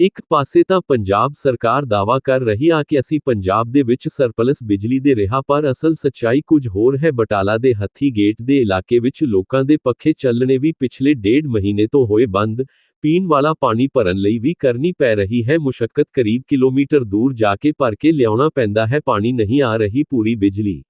ਇੱਕ ਪਾਸੇ ਤਾਂ ਪੰਜਾਬ ਸਰਕਾਰ ਦਾਅਵਾ ਕਰ ਰਹੀ ਆ ਕਿ ਅਸੀਂ ਪੰਜਾਬ ਦੇ ਵਿੱਚ ਸਰਪਲਸ ਬਿਜਲੀ ਦੇ ਰਿਹਾ ਪਰ ਅਸਲ ਸੱਚਾਈ ਕੁਝ ਹੋਰ ਹੈ। ਬਟਾਲਾ ਦੇ ਹੱਥੀ ਗੇਟ ਦੇ ਇਲਾਕੇ ਵਿੱਚ ਲੋਕਾਂ ਦੇ ਪੱਖੇ ਚੱਲਣੇ ਵੀ ਪਿਛਲੇ ਡੇਢ ਮਹੀਨੇ ਤੋਂ ਹੋਏ ਬੰਦ। ਪੀਣ ਵਾਲਾ ਪਾਣੀ ਭਰਨ ਲਈ ਵੀ ਕਰਨੀ ਪੈ ਰਹੀ ਹੈ। ਮੁਸ਼ਕਲ ਕਰੀਬ ਕਿਲੋਮੀਟਰ ਦੂਰ ਜਾ ਕੇ ਭਰ ਕੇ ਲਿਆਉਣਾ ਪੈਂਦਾ ਹੈ। ਪਾਣੀ ਨਹੀਂ ਆ ਰਹੀ ਪੂਰੀ ਬਿਜਲੀ।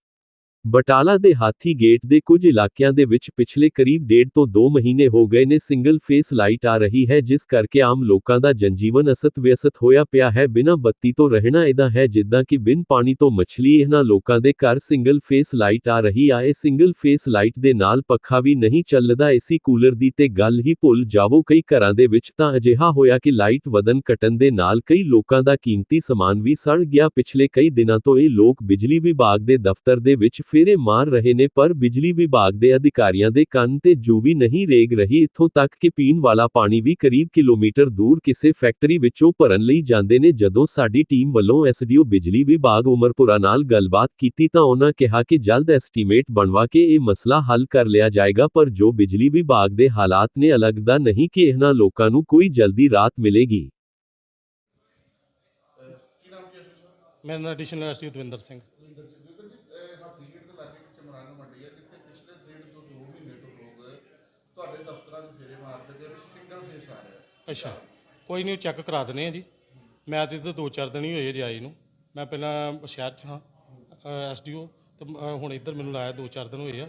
ਬਟਾਲਾ ਦੇ ਹਾਥੀ ਗੇਟ ਦੇ ਕੁਝ ਇਲਾਕਿਆਂ ਦੇ ਵਿੱਚ ਪਿਛਲੇ ਕਰੀਬ ਡੇਢ ਤੋਂ 2 ਮਹੀਨੇ ਹੋ ਗਏ ਨੇ ਸਿੰਗਲ ਫੇਸ ਲਾਈਟ ਆ ਰਹੀ ਹੈ, ਜਿਸ ਕਰਕੇ ਆਮ ਲੋਕਾਂ ਦਾ ਜਨਜੀਵਨ ਅਸਤ ਵਿਅਸਤ ਹੋਇਆ ਪਿਆ ਹੈ। ਬਿਨਾਂ ਬੱਤੀ ਤੋਂ ਰਹਿਣਾ ਇਹਦਾ ਹੈ, ਜਿੱਦਾਂ ਕਿ ਬਿਨ ਪਾਣੀ ਤੋਂ ਮੱਛਲੀ ਇਹਨਾਂ ਲੋਕਾਂ ਦੇ ਘਰ ਸਿੰਗਲ ਫੇਸ ਲਾਈਟ ਆ ਰਹੀ ਆ। ਇਹ ਸਿੰਗਲ ਫੇਸ ਲਾਈਟ ਦੇ ਨਾਲ ਪੱਖਾ ਵੀ ਨਹੀਂ ਚੱਲਦਾ, ਏਸੀ ਕੂਲਰ ਦੀ ਤੇ ਗੱਲ ਹੀ ਭੁੱਲ ਜਾਵੋ। ਕਈ ਘਰਾਂ ਦੇ ਵਿੱਚ ਤਾਂ ਅਜਿਹਾ ਹੋਇਆ ਕਿ ਲਾਈਟ ਵਧਨ ਘਟਣ ਦੇ ਨਾਲ ਕਈ ਲੋਕਾਂ ਦਾ ਕੀਮਤੀ ਸਮਾਨ ਵੀ ਸੜ ਗਿਆ। ਪਿਛਲੇ ਕਈ ਦਿਨਾਂ ਤੋਂ ਇਹ ਲੋਕ ਬਿਜਲੀ ਵਿਭਾਗ ਦੇ ਦਫ਼ਤਰ ਦੇ ਵਿੱਚ ਫੇਰੇ ਮਾਰ ਰਹੇ ਨੇ ਪਰ ਬਿਜਲੀ ਵਿਭਾਗ ਦੇ ਅਧਿਕਾਰੀਆਂ ਦੇ ਕੰਨ ਤੇ ਜੂ ਵੀ ਨਹੀਂ ਰੇਗ ਰਹੀ ਇੱਥੋਂ ਤੱਕ ਕਿ ਪੀਣ ਵਾਲਾ ਪਾਣੀ ਵੀ ਕਰੀਬ ਕਿਲੋਮੀਟਰ ਦੂਰ ਕਿਸੇ ਫੈਕਟਰੀ ਵਿੱਚੋਂ ਭਰਨ ਲਈ ਜਾਂਦੇ ਨੇ। ਜਦੋਂ ਸਾਡੀ ਟੀਮ ਵੱਲੋਂ ਐਸਡੀਓ ਬਿਜਲੀ ਵਿਭਾਗ ਉਮਰਪੁਰਾ ਨਾਲ ਗੱਲਬਾਤ ਕੀਤੀ ਤਾਂ ਉਹਨਾਂ ਕਿਹਾ ਕਿ ਜਲਦ ਐਸਟੀਮੇਟ ਬਣਵਾ ਕੇ ਇਹ ਮਸਲਾ ਹੱਲ ਕਰ ਲਿਆ ਜਾਏਗਾ ਪਰ ਜੋ ਬਿਜਲੀ ਵਿਭਾਗ ਦੇ ਹਾਲਾਤ ਨੇ ਅਲੱਗਦਾ ਨਹੀਂ ਕਿ ਇਹਨਾਂ ਲੋਕਾਂ ਨੂੰ ਕੋਈ ਜਲਦੀ ਰਾਤ ਮਿਲੇਗੀ। ਮੇਰਾ ਨਾਮ ਐਡੀਸ਼ਨਲ ਐਸਟੀ ਦਵਿੰਦਰ ਸਿੰਘ ਤੁਹਾਡੇ ਦਫ਼ਤਰਾਂ 'ਚ ਫੇਰੇ ਮਾਰਦੇ ਪਏ ਵੀ ਸਿੰਗਲ ਫੇਸ ਆ ਰਿਹਾ। ਅੱਛਾ ਕੋਈ ਨਹੀਂ ਚੈੱਕ ਕਰਾ ਦਨੇ ਆ ਜੀ। ਮੈਂ ਤੇ ਇੱਧਰ ਦੋ ਚਾਰ ਦਿਨ ਹੀ ਹੋਏ ਜੀ ਆਏ ਨੂੰ। ਮੈਂ ਪਹਿਲਾਂ ਸ਼ਹਿਰ 'ਚ ਹਾਂ ਐਸਡੀਓ ਤੇ ਮ- ਹੁਣ ਇੱਧਰ ਮੈਨੂੰ ਲਾਇਆ ਦੋ ਚਾਰ ਦਿਨ ਹੋਏ ਆ।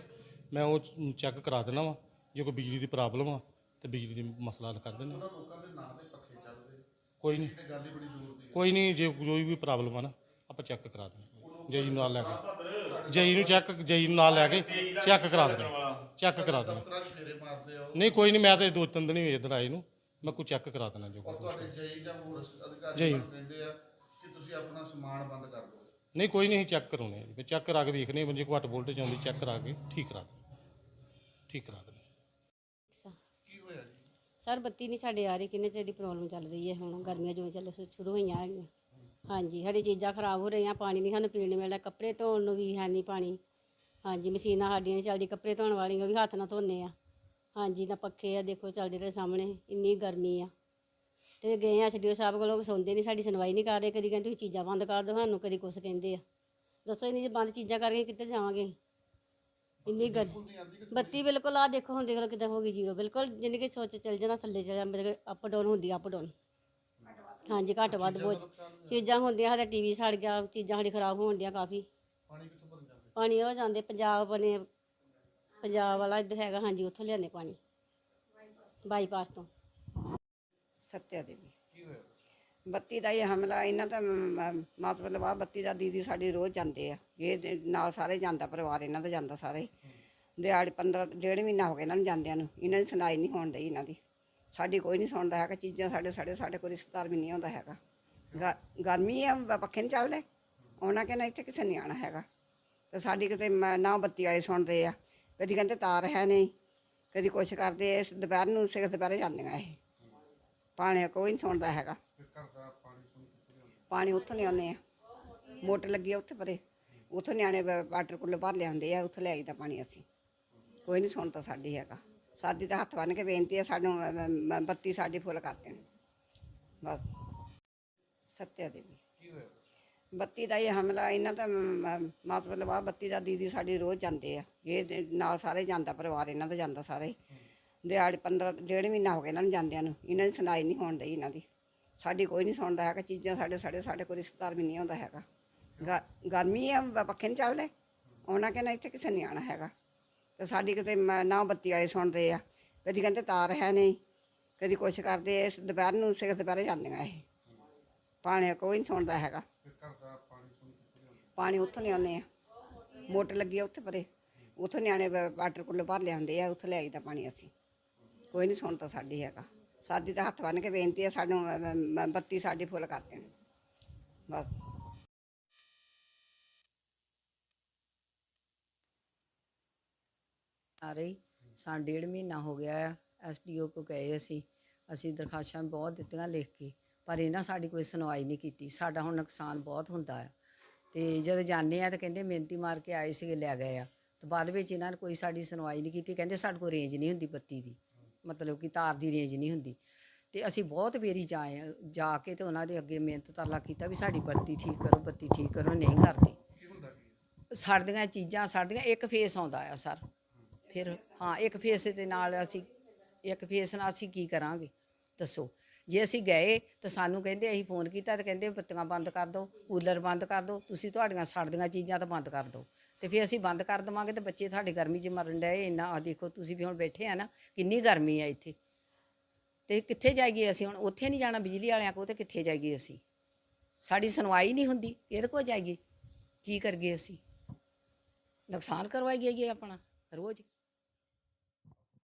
ਮੈਂ ਉਹ ਚੈੱਕ ਕਰਾ ਦੇਣਾ ਵਾ ਜੇ ਕੋਈ ਬਿਜਲੀ ਦੀ ਪ੍ਰੋਬਲਮ ਆ ਤੇ ਬਿਜਲੀ ਦੀ ਮਸਲਾ ਹੱਲ ਕਰ ਹਾਂ। ਲੋਕਾਂ ਦੇ ਨਾਂ ਦੇ ਪੱਖੇ ਚੱਲਦੇ। ਕੋਈ ਨਹੀਂ। ਤੇ ਗੱਲ ਹੀ ਬੜੀ ਦੂਰ ਦੀ ਕੋਈ ਨਹੀਂ ਜੇ ਕੋਈ ਵੀ ਪ੍ਰੋਬਲਮ ਆ ਨਾ ਆਪਾਂ ਚੈੱਕ ਕਰਾ ਦਿੰਦੇ ਜਈ ਨੂੰ ਨਾਲ ਲੈ ਕੇ। ਜਈ ਨੂੰ ਚੈੱਕ ਜਈ ਨੂੰ ਨਾਲ ਲੈ ਕੇ ਚੈੱਕ ਕਰਾ ਦਿੰਦੇ ਚੈੱਕ ਕਰਾ ਫੇਰੇ ਮਾਰਦੇ ਆ ਨਹੀਂ ਕੋਈ ਨਹੀਂ ਮੈਂ ਤੇ ਦੋ ਤਿੰਨ ਦਿਨ ਹੀ ਹੋਏ ਇੱਧਰ ਆਏ ਨੂੰ। ਮੈਂ ਕੋਈ ਚੈੱਕ ਕਰਾ ਦੇਣਾ ਜੋ ਕੁਛ ਤੁਹਾਡੇ ਜਈ ਜਾਂ ਹੋਰ ਅਧਿਕਾਰੀ। ਤੁਹਾਨੂੰ ਕਹਿੰਦੇ ਆ ਕਿ ਤੁਸੀਂ ਆਪਣਾ ਸਮਾਨ ਬੰਦ ਕਰ ਦਿਓ। ਨਹੀਂ ਕੋਈ ਨਹੀਂ ਚੈੱਕ ਕਰਾਉਣੇ ਆ ਚੈੱਕ ਕਰਾ ਕੇ ਵੇਖਨੇ ਆ ਜੇ ਕੋਈ ਘੱਟ ਵੋਲਟੇਜ ਆਉਂਦੀ ਚੈੱਕ ਕਰਾ ਕੇ ਠੀਕ ਕਰਾ ਦੇ ਠੀਕ ਕਰਾ ਦੇ ਕੀ ਹੋਇਆ ਜੀ? ਸਰ ਬੱਤੀ ਨਹੀਂ ਸਾਡੇ ਆ ਰਹੀ ਕਿੰਨੇ ਚਿਰ ਦੀ ਪ੍ਰੋਬਲਮ ਚੱਲ ਰਹੀ ਹੈ? ਹੁਣ ਗਰਮੀਆਂ ਜਿਵੇਂ ਚੱਲ ਸ਼ੁਰੂ ਹੋਈਆਂ ਹੈਗੀਆਂ। ਹਾਂਜੀ ਸਾਡੀ ਚੀਜ਼ਾਂ ਖਰਾਬ ਹੋ ਰਹੀਆਂ ਪਾਣੀ ਨਹੀਂ ਸਾਨੂੰ ਪੀਣ ਨੂੰ ਮਿਲਦਾ ਕੱਪੜੇ ਧੋਣ ਨੂੰ ਵੀ ਹੈ ਨਹੀਂ ਪਾਣੀ। ਹਾਂਜੀ, ਮਸ਼ੀਨਾਂ ਸਾਡੀਆਂ ਨਹੀਂ ਚੱਲਦੀ ਕੱਪੜੇ ਧੋਣ ਵਾਲੀਆਂ, ਉਹ ਵੀ ਹੱਥ ਨਾਲ ਧੋਨੇ ਆ। ਹਾਂਜੀ ਨਾ ਪੱਖੇ ਆ, ਦੇਖੋ ਚੱਲਦੇ ਰਹੇ ਸਾਹਮਣੇ, ਇੰਨੀ ਗਰਮੀ ਆ। ਤੇ ਗਏ ਆ ਛੱਡਿਓ ਸਾਹਿਬ ਕੋਲੋਂ ਸੁਣਦੇ ਨਹੀਂ ਸਾਡੀ ਸੁਣਵਾਈ ਨਹੀਂ ਕਰ ਰਹੇ, ਕਦੀ ਕਹਿੰਦੇ ਤੁਸੀਂ ਚੀਜ਼ਾਂ ਬੰਦ ਕਰ ਦਿਓ, ਸਾਨੂੰ ਕਦੀ ਕੁਛ ਕਹਿੰਦੇ ਆ। ਦੱਸੋ ਇੰਨੀ ਜੇ ਬੰਦ ਚੀਜ਼ਾਂ ਕਰਕੇ ਕਿੱਥੇ ਜਾਵਾਂਗੇ? ਇੰਨੀ ਗਰ, ਬੱਤੀ ਬਿਲਕੁਲ ਆ, ਦੇਖੋ ਹੁਣ ਦੇਖ ਲਓ ਕਿੱਦਾਂ ਹੋ ਗਈ ਜ਼ੀਰੋ, ਬਿਲਕੁਲ ਜਿੰਨੀ ਕਿ ਸੋਚ ਚੱਲ ਜਾਣਾ ਥੱਲੇ ਚੱਲ ਜਾਣਾ, ਮਤਲਬ ਅਪ ਡਾਊਨ ਹੁੰਦੀ ਅਪ ਡਾਊਨ ਹਾਂਜੀ, ਘੱਟ ਵੱਧ ਬਹੁਤ ਚੀਜ਼ਾਂ ਹੁੰਦੀਆਂ, ਸਾਡਾ ਟੀਵੀ ਸੜ ਗਿਆ, ਚੀਜ਼ਾਂ ਸਾਡੀ ਖਰਾਬ ਹੋਣ ਦੀਆਂ ਕਾਫੀ। ਪਾਣੀ ਕਿੱਥੋਂ ਭਰਨ ਪਾਣੀ ਉਹ ਜਾਂਦੇ, ਪੰਜਾਬ ਬਨੇ ਪੰਜਾਬ ਵਾਲਾ ਇੱਧਰ ਹੈਗਾ, ਹਾਂਜੀ, ਉੱਥੋਂ ਲਿਆਉਂਦੇ ਪਾਣੀ। ਬਾਈਪਾਸ ਤੋਂ। ਸੱਤਿਆ ਦੇਵੀ। ਬੱਤੀ ਦਾ ਇਹ ਹਮਲਾ, ਇਹਨਾਂ ਦਾ ਮ- ਮਤਲਬ ਆ ਬੱਤੀ ਦਾ ਦੀਦੀ ਸਾਡੀ ਰੋਜ਼ ਜਾਂਦੇ ਆ। ਇਹ ਦੇ ਨਾਲ ਸਾਰੇ ਜਾਂਦਾ, ਪਰਿਵਾਰ ਇਹਨਾਂ ਦਾ ਜਾਂਦਾ ਸਾਰੇ। ਦਿਹਾੜੀ 15 ਡੇਢ ਮਹੀਨਾ ਹੋ ਗਿਆ ਇਹਨਾਂ ਨੂੰ ਜਾਂਦਿਆਂ ਨੂੰ। ਇਹਨਾਂ ਦੀ ਸੁਣਾਈ ਨਹੀਂ ਹੋਣ ਡਈ ਇਹਨਾਂ ਦੀ। ਸਾਡੀ ਕੋਈ ਨਹੀਂ ਸੁਣਦਾ ਹੈਗਾ, ਚੀਜ਼ਾਂ ਸਾਡੇ ਸਾਡੇ ਸਾਡੇ ਕੋਈ ਰਿਸ਼ਤੇਦਾਰ ਵੀ ਨਹੀਂ ਆਉਂਦਾ ਹੈਗਾ। ਗ- ਗਰਮੀ ਆ ਪੱਖੇ ਨਹੀਂ ਚੱਲਦੇ। ਉਹਨਾਂ ਕਹਿੰਦਾ ਇੱਥੇ ਕਿਸੇ ਨਹੀਂ ਆਉਣਾ ਹੈਗਾ। ਤੇ ਸਾਡੀ ਕਿਤੇ ਮ- ਨਾ ਬੱਤੀ ਵਾਲੇ ਸੁਣਦੇ ਆ। ਕਦੀ ਕਹਿੰਦੇ ਤਾਰ ਹੈ ਨਹੀਂ ਕਦੀ ਕੁਛ ਕਰਦੇ ਇਸ ਦੁਪਹਿਰ ਨੂੰ ਸਿਰ ਦੁਪਹਿਰੇ ਜਾਂਦੀਆਂ ਇਹ। ਪਾਣੀ ਕੋਈ ਨਹੀਂ ਸੁਣਦਾ ਹੈਗਾ। ਫਿਰ ਘਰ ਦਾ ਪਾਣੀ ਪੂਣੀ ਕਿੱਥੇ ਲਿਆਉਂਦੇ? ਪਾਣੀ ਉੱਥੋਂ ਲਿਆਉਂਦੇ ਆ। ਮੋਟਰ ਲੱਗੀ ਆ ਉੱਥੇ ਪਰੇ। ਉੱਥੋਂ ਨਿਆਣੇ ਵਾ- ਵਾਟਰ ਕੂਲਰ ਭਰ ਲਿਆਉਂਦੇ ਆ ਉੱਥੋਂ ਲਿਆਈਦਾ ਪਾਣੀ ਅਸੀਂ। ਕੋਈ ਨਹੀਂ ਸੁਣਦਾ ਸਾਡੀ ਹੈਗਾ। ਸਾਡੀ ਤਾਂ ਹੱਥ ਬੰਨ ਕੇ ਬੇਨਤੀ ਹੈ ਸਾਨੂੰ ਬੱਤੀ ਸਾਡੀ ਫੁੱਲ ਕਰ ਦੇਣ। ਬਸ। ਸੱਤਿਆ ਦੇਵੀ। ਕੀ ਹੋਇਆ? ਬੱਤੀ ਦਾ ਇਹ ਹਮਲਾ, ਇਹਨਾਂ ਦਾ ਮ- ਮਤਲਬ ਆ ਬੱਤੀ ਦਾ ਦੀਦੀ ਸਾਡੀ ਰੋਜ਼ ਜਾਂਦੇ ਆ। ਇਹ ਦੇ ਨਾਲ ਸਾਰੇ ਜਾਂਦਾ ਪਰਿਵਾਰ, ਇਹਨਾਂ ਦਾ ਜਾਂਦਾ ਸਾਰੇ। ਦਿਹਾੜੀ 15 ਡੇਢ ਮਹੀਨਾ ਹੋ ਗਿਆ ਇਹਨਾਂ ਨੂੰ ਜਾਂਦਿਆਂ ਨੂੰ। ਇਹਨਾਂ ਦੀ ਸੁਣਾਈ ਨਹੀਂ ਹੋਣ ਡਈ ਇਹਨਾਂ ਦੀ। ਸਾਡੀ ਕੋਈ ਨਹੀਂ ਸੁਣਦਾ ਹੈਗਾ, ਚੀਜ਼ਾਂ ਸਾਡੇ ਸਾਡੇ ਸਾਡੇ ਕੋਈ ਰਿਸ਼ਤੇਦਾਰ ਵੀ ਨਹੀਂ ਆਉਂਦਾ ਹੈਗਾ। ਗ- ਗਰਮੀ ਆ, ਬ- ਪੱਖੇ ਨਹੀਂ ਚੱਲਦੇ। ਉਹਨਾਂ ਕਹਿੰਦਾ ਇੱਥੇ ਕਿਸੇ ਨਹੀਂ ਆਉਣਾ ਹੈਗਾ। ਤੇ ਸਾਡੀ ਕਿਤੇ ਮ- ਨਾ ਬੱਤੀ ਆਏ ਸੁਣਦੇ ਆ। ਕਦੀ ਕਹਿੰਦੇ ਤਾਰ ਹੈ ਨਹੀਂ। ਕਦੀ ਕੁਛ ਕਰਦੇ ਇਸ ਦੁਪਹਿਰ ਨੂੰ ਸਿਰ ਦੁਪਹਿਰੇ ਜਾਂਦੀਆਂ ਇਹ। ਪਾਣੀ ਕੋਈ ਨਹੀਂ ਸੁਣਦਾ ਹੈਗਾ। ਪਾਣੀ ਉੱਥੋਂ ਲਿਆਉਂਦੇ ਆ। ਮੋਟਰ ਲੱਗੀ ਆ ਉੱਥੇ ਪਰੇ। ਉੱਥੋਂ ਨਿਆਣੇ ਵਾ- ਵਾਟਰ ਕੂਲਰ ਭਰ ਲਿਆਉਂਦੇ ਆ ਉੱਥੋਂ ਲਿਆਈਦਾ ਪਾਣੀ ਅਸੀਂ। ਕੋਈ ਨਹੀਂ ਸੁਣਦਾ ਸਾਡੀ ਹੈਗਾ। ਸਾਡੀ ਤਾਂ ਹੱਥ ਬੰਨ ਕੇ ਬੇਨਤੀ ਹੈ ਸਾਨੂੰ ਬੱਤੀ ਸਾਡੀ ਫੁੱਲ ਕਰ ਦੇਣ। ਬਸ। ਆ ਰਹੀ ਸਾਂ ਡੇਢ ਮਹੀਨਾ ਹੋ ਗਿਆ ਆ ਐਸਡੀਓ ਕੋ ਗਏ ਅਸੀਂ। ਅਸੀਂ ਦਰਖਾਸਤਾਂ ਬਹੁਤ ਦਿੱਤੀਆਂ ਲਿਖ ਕੇ। ਪਰ ਇਹਨਾਂ ਸਾਡੀ ਕੋਈ ਸੁਣਵਾਈ ਨਹੀਂ ਕੀਤੀ। ਸਾਡਾ ਹੁਣ ਨੁਕਸਾਨ ਬਹੁਤ ਹੁੰਦਾ ਆ। ਤੇ ਜਦੋਂ ਜਾਂਦੇ ਆ ਤਾਂ ਕਹਿੰਦੇ ਮਿਹਨਤੀ ਮਾਰ ਕੇ ਆਏ ਸੀਗੇ, ਲੈ ਗਏ ਆ। ਤੇ ਬਾਅਦ ਵਿੱਚ ਇਹਨਾਂ ਨੇ ਕੋਈ ਸਾਡੀ ਸੁਣਵਾਈ ਨਹੀਂ ਕੀਤੀ। ਕਹਿੰਦੇ ਸਾਡੇ ਕੋਲ ਰੇਂਜ ਨਹੀਂ ਹੁੰਦੀ ਬੱਤੀ ਦੀ। ਮਤਲਬ ਕਿ ਤਾਰ ਦੀ ਰੇਂਜ ਨਹੀਂ ਹੁੰਦੀ। ਤੇ ਅਸੀਂ ਬਹੁਤ ਵੇਰੀ ਜਾਏ ਜਾ ਕੇ ਤੇ ਉਹਨਾਂ ਦੇ ਅੱਗੇ ਮਿਹਨਤ ਤਰਲਾ ਕੀਤਾ ਵੀ ਸਾਡੀ ਬੱਤੀ ਠੀਕ ਕਰੋ, ਬੱਤੀ ਠੀਕ ਕਰੋ, ਨਹੀਂ ਕਰਦੇ। ਕੀ ਸੜਦੀਆਂ ਚੀਜ਼ਾਂ ਸੜਦੀਆਂ ਇੱਕ ਫੇਸ ਆਉਂਦਾ ਆ ਸਰ। ਫਿਰ ਹਾਂ, ਇੱਕ ਫੇਸ ਦੇ ਨਾਲ ਅਸੀਂ, ਇੱਕ ਫੇਸ ਨਾਲ ਅਸੀਂ ਕੀ ਕਰਾਂਗੇ? ਦੱਸੋ। ਜੇ ਅਸੀਂ ਗਏ ਤਾਂ ਸਾਨੂੰ ਕਹਿੰਦੇ ਅਸੀਂ ਫੋਨ ਕੀਤਾ ਤਾਂ ਕਹਿੰਦੇ ਬੱਤੀਆਂ ਬੰਦ ਕਰ ਦਿਓ, ਕੂਲਰ ਬੰਦ ਕਰ ਦਿਓ, ਤੁਸੀਂ ਤੁਹਾਡੀਆਂ ਸੜਦੀਆਂ ਚੀਜ਼ਾਂ ਤਾਂ ਬੰਦ ਕਰ ਦਿਓ। ਤੇ ਫਿਰ ਅਸੀਂ ਬੰਦ ਕਰ ਦੇਵਾਂਗੇ ਤੇ ਬੱਚੇ ਤੁਹਾਡੇ ਗਰਮੀ 'ਚ ਮਰਨ ਡਏ, ਇੰਨਾ ਆ ਦੇਖੋ ਤੁਸੀਂ ਵੀ ਹੁਣ ਬੈਠੇ ਆ ਨਾ, ਕਿੰਨੀ ਗਰਮੀ ਆ ਇੱਥੇ। ਤੇ ਕਿੱਥੇ ਜਾਈਏ ਅਸੀਂ ਹੁਣ? ਉੱਥੇ ਨਹੀਂ ਜਾਣਾ ਬਿਜਲੀ ਵਾਲਿਆਂ ਕੋਲ ਤੇ ਕਿੱਥੇ ਜਾਈਏ ਅਸੀਂ? ਸਾਡੀ ਸੁਣਵਾਈ ਨਹੀਂ ਹੁੰਦੀ ਇਹਦੇ ਕੋਲ ਜਾਈਏ? ਕੀ ਕਰਗੇ ਅਸੀਂ? ਨੁਕਸਾਨ ਕਰਵਾਈ ਗਈ ਆਪਣਾ, ਰੋਜ਼।